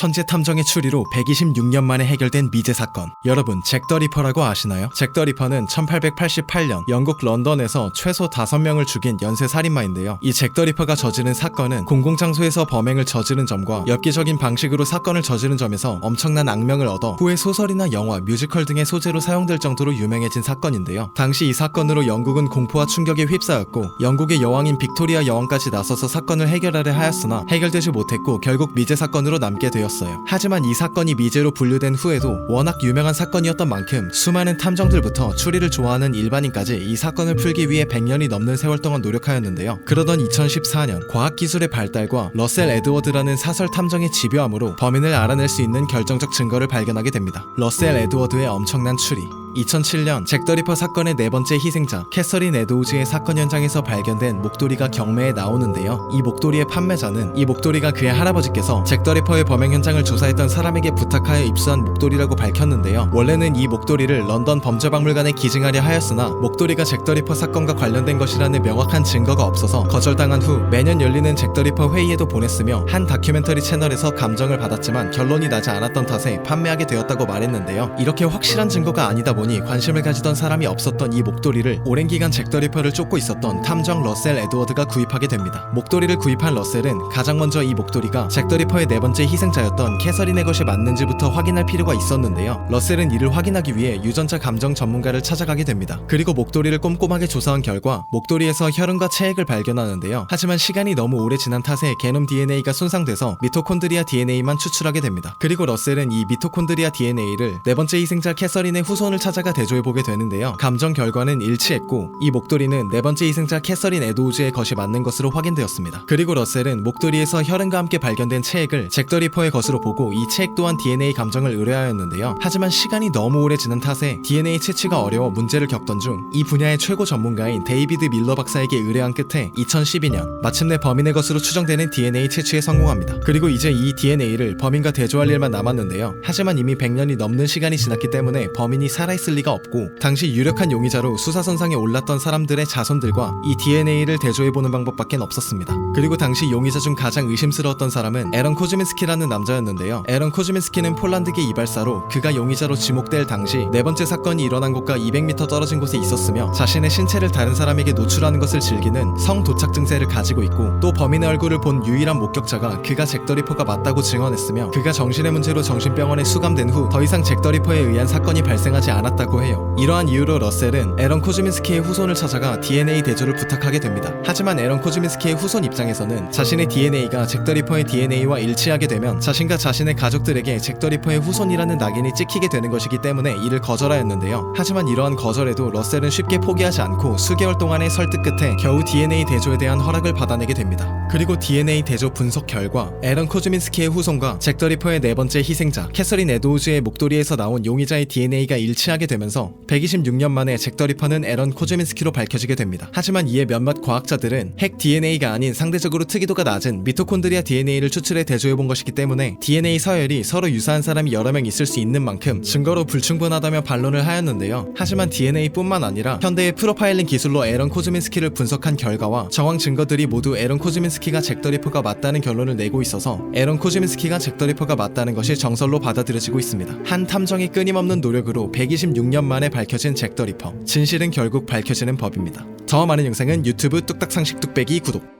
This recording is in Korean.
천재 탐정의 추리로 126년 만에 해결된 미제 사건. 여러분, 잭더 리퍼라고 아시나요? 잭더 리퍼는 1888년 영국 런던에서 최소 5명을 죽인 연쇄 살인마인데요. 이 잭더 리퍼가 저지른 사건은 공공장소에서 범행을 저지른 점과 엽기적인 방식으로 사건을 저지른 점에서 엄청난 악명을 얻어 후에 소설이나 영화, 뮤지컬 등의 소재로 사용될 정도로 유명해진 사건인데요. 당시 이 사건으로 영국은 공포와 충격에 휩싸였고 영국의 여왕인 빅토리아 여왕까지 나서서 사건을 해결하려 하였으나 해결되지 못했고 결국 미제 사건으로 남게 되었 어요. 하지만 이 사건이 미제로 분류된 후에도 워낙 유명한 사건이었던 만큼 수많은 탐정들부터 추리를 좋아하는 일반인까지 이 사건을 풀기 위해 100년이 넘는 세월 동안 노력하였는데요. 그러던 2014년 과학기술의 발달과 러셀 에드워드라는 사설 탐정의 집요함으로 범인을 알아낼 수 있는 결정적 증거를 발견하게 됩니다. 러셀 에드워드의 엄청난 추리. 2007년 잭더 리퍼 사건의 네 번째 희생자 캐서린 에드우즈의 사건 현장에서 발견된 목도리가 경매에 나오는데요. 이 목도리의 판매자는 이 목도리가 그의 할아버지께서 잭더 리퍼의 범행 현장을 조사했던 사람에게 부탁하여 입수한 목도리라고 밝혔는데요. 원래는 이 목도리를 런던 범죄박물관에 기증하려 하였으나 목도리가 잭더 리퍼 사건과 관련된 것이라는 명확한 증거가 없어서 거절당한 후 매년 열리는 잭더 리퍼 회의에도 보냈으며 한 다큐멘터리 채널에서 감정을 받았지만 결론이 나지 않았던 탓에 판매하게 되었다고 말했는데요. 이렇게 확실한 증거가 아니다 보니 관심을 가지던 사람이 없었던 이 목도리를 오랜 기간 잭더 리퍼를 쫓고 있었던 탐정 러셀 에드워드가 구입하게 됩니다. 목도리를 구입한 러셀은 가장 먼저 이 목도리가 잭더 리퍼의 네 번째 희생자였던 캐서린의 것이 맞는지부터 확인할 필요가 있었는데요. 러셀은 이를 확인하기 위해 유전자 감정 전문가를 찾아가게 됩니다. 그리고 목도리를 꼼꼼하게 조사한 결과 목도리에서 혈흔과 체액을 발견하는데요. 하지만 시간이 너무 오래 지난 탓에 게놈 DNA가 손상돼서 미토콘드리아 DNA만 추출하게 됩니다. 그리고 러셀은 이 미토콘드리아 DNA를 네 번째 희생자 캐서린의 후손을 찾아 가 대조해보게 되는데요. 감정 결과는 일치했고 이 목도리는 네 번째 희생자 캐서린 에드우즈의 것이 맞는 것으로 확인되었습니다. 그리고 러셀은 목도리에서 혈흔과 함께 발견된 체액을 잭더 리퍼의 것으로 보고 이 체액 또한 DNA 감정을 의뢰하였는데요. 하지만 시간이 너무 오래 지난 탓에 DNA 채취가 어려워 문제를 겪던 중 이 분야의 최고 전문가인 데이비드 밀러 박사에게 의뢰한 끝에 2012년 마침내 범인의 것으로 추정되는 DNA 채취에 성공합니다. 그리고 이제 이 DNA를 범인과 대조할 일만 남았는데요. 하지만 이미 100년이 넘는 시간이 지났기 때문에 범인이 살아있 을 리가 없고 당시 유력한 용의자로 수사선상에 올랐던 사람들의 자손들과 이 DNA를 대조해보는 방법밖에 없었습니다. 그리고 당시 용의자 중 가장 의심스러웠던 사람은 에런 코즈민스키라는 남자였는데요. 에런 코즈민스키는 폴란드계 이발사로 그가 용의자로 지목될 당시 네 번째 사건이 일어난 곳과 200m 떨어진 곳에 있었으며 자신의 신체를 다른 사람에게 노출하는 것을 즐기는 성도착 증세를 가지고 있고 또 범인의 얼굴을 본 유일한 목격자가 그가 잭더리퍼가 맞다고 증언했으며 그가 정신의 문제로 정신병원에 수감된 후 더 이상 잭더리퍼에 의한 사건이 발생하지 않았 다고 해요. 이러한 이유로 러셀은 에런 코즈민스키의 후손을 찾아가 DNA 대조를 부탁하게 됩니다. 하지만 에런 코즈민스키의 후손 입장에서는 자신의 DNA가 잭더리퍼의 DNA와 일치하게 되면 자신과 자신의 가족들에게 잭더리퍼의 후손이라는 낙인이 찍히게 되는 것이기 때문에 이를 거절하였는데요. 하지만 이러한 거절에도 러셀은 쉽게 포기하지 않고 수개월 동안의 설득 끝에 겨우 DNA 대조에 대한 허락을 받아내게 됩니다. 그리고 DNA 대조 분석 결과 에런 코즈민스키의 후손과 잭더리퍼의 네 번째 희생자 캐서린 에드우즈의 목도리에서 나온 용의자의 DNA가 일치하게 되면서 126년 만에 잭더리퍼는 에런 코즈민스키로 밝혀지게 됩니다. 하지만 이에 몇몇 과학자들은 핵 DNA가 아닌 상대적으로 특이도가 낮은 미토콘드리아 DNA를 추출해 대조해본 것이기 때문에 DNA 서열이 서로 유사한 사람이 여러 명 있을 수 있는 만큼 증거로 불충분하다며 반론을 하였는데요. 하지만 DNA뿐만 아니라 현대의 프로파일링 기술로 에런 코즈민스키를 분석한 결과와 정황 증거들이 모두 에런 코즈민스키가 잭더리퍼가 맞다는 결론을 내고 있어서 에런 코즈민스키가 잭더리퍼가 맞다는 것이 정설로 받아들여지고 있습니다. 한 탐정의 끊임없는 노력으로 126년 만에 밝혀진 잭더 리퍼. 진실은 결국 밝혀지는 법입니다. 더 많은 영상은 유튜브 뚝딱상식 뚝배기 구독.